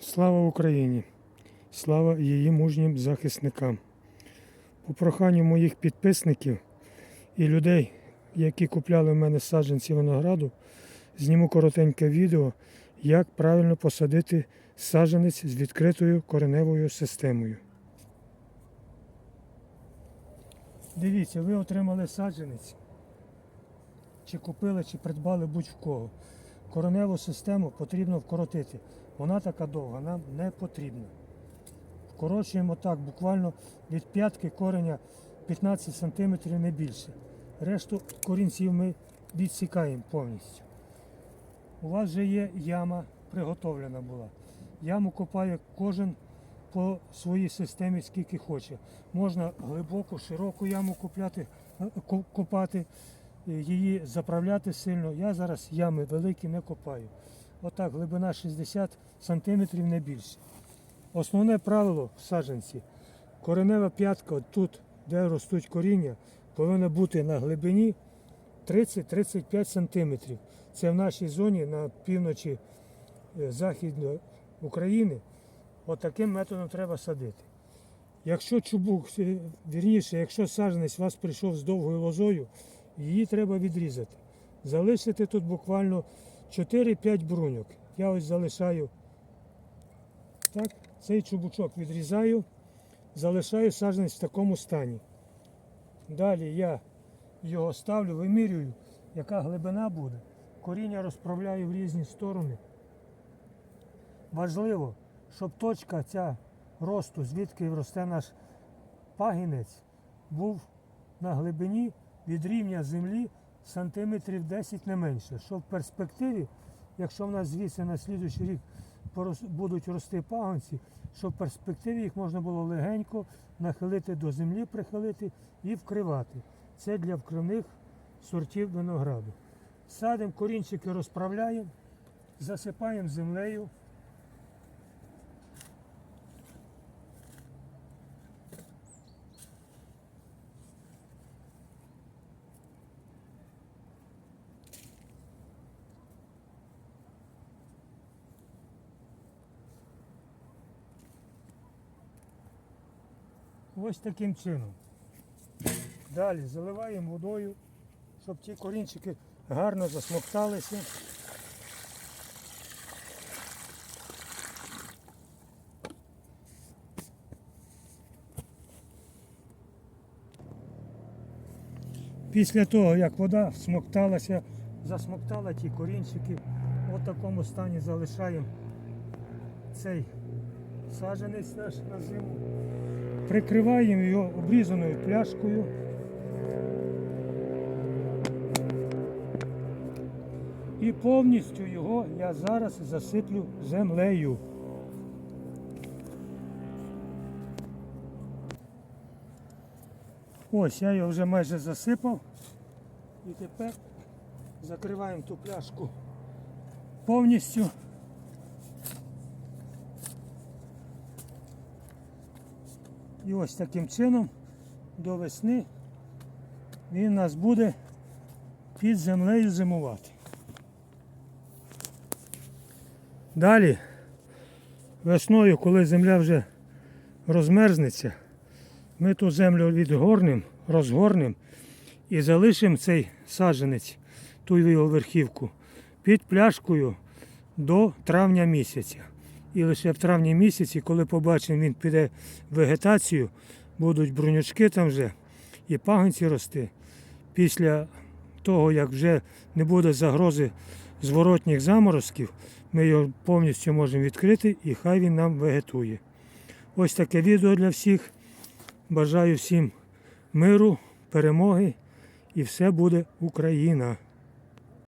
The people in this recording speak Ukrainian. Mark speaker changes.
Speaker 1: Слава Україні! Слава її мужнім захисникам! По проханню моїх підписників і людей, які купляли в мене саджанці винограду, зніму коротеньке відео, як правильно посадити саджанець з відкритою кореневою системою. Дивіться, ви отримали саджанець, чи купили, чи придбали будь-в кого. Кореневу систему потрібно вкоротити. Вона така довга, нам не потрібна. Вкорочуємо так, буквально від п'ятки кореня 15 см не більше. Решту корінців ми відсікаємо повністю. У вас вже є яма приготовлена була. Яму копає кожен по своїй системі скільки хоче. Можна глибоку, широку яму купляти, е, копати, е, її заправляти сильно. Я зараз ями великі не копаю. Отак, глибина 60 см не більше. Основне правило в саджанці. Коренева п'ятка тут, де ростуть коріння, повинна бути на глибині 30-35 см. Це в нашій зоні на півночі е, західної України. Отаким методом треба садити. Якщо чубук, е, вірніше, якщо саджанець у вас прийшов з довгою лозою, її треба відрізати. Залишити тут буквально 4-5 бруньок. Я ось залишаю так, цей чубучок відрізаю, залишаю саджанець в такому стані. Далі я його ставлю, вимірюю, яка глибина буде. Коріння розправляю в різні сторони. Важливо, щоб точка ця росту, звідки росте наш пагінець, був на глибині від рівня землі сантиметрів 10 не менше. Щоб в перспективі, якщо в нас звідси на слідуючий рік будуть рости пагонці, щоб в перспективі їх можна було легенько нахилити до землі, прихилити і вкривати. Це для вкривних сортів винограду. Садимо, корінчики розправляємо, засипаємо землею. Ось таким чином. Далі заливаємо водою, щоб ті корінчики гарно засмокталися. Після того, як вода смокталася, засмоктала ті корінчики, в такому стані залишаємо цей саджанець наш на зиму. Прикриваємо його обрізаною пляшкою. І повністю його я зараз засиплю землею. Ось я його вже майже засипав. І тепер закриваємо ту пляшку повністю. І ось таким чином до весни він нас буде під землею зимувати. Далі, весною, коли земля вже розмерзнеться, ми ту землю відгорнемо, розгорнемо і залишимо цей саджанець, ту його верхівку, під пляшкою до травня місяця. І лише в травні місяці, коли побачимо, він піде в вегетацію, будуть брунючки там вже і пагонці рости. Після того, як вже не буде загрози зворотніх заморозків, ми його повністю можемо відкрити і хай він нам вегетує. Ось таке відео для всіх. Бажаю всім миру, перемоги і все буде Україна.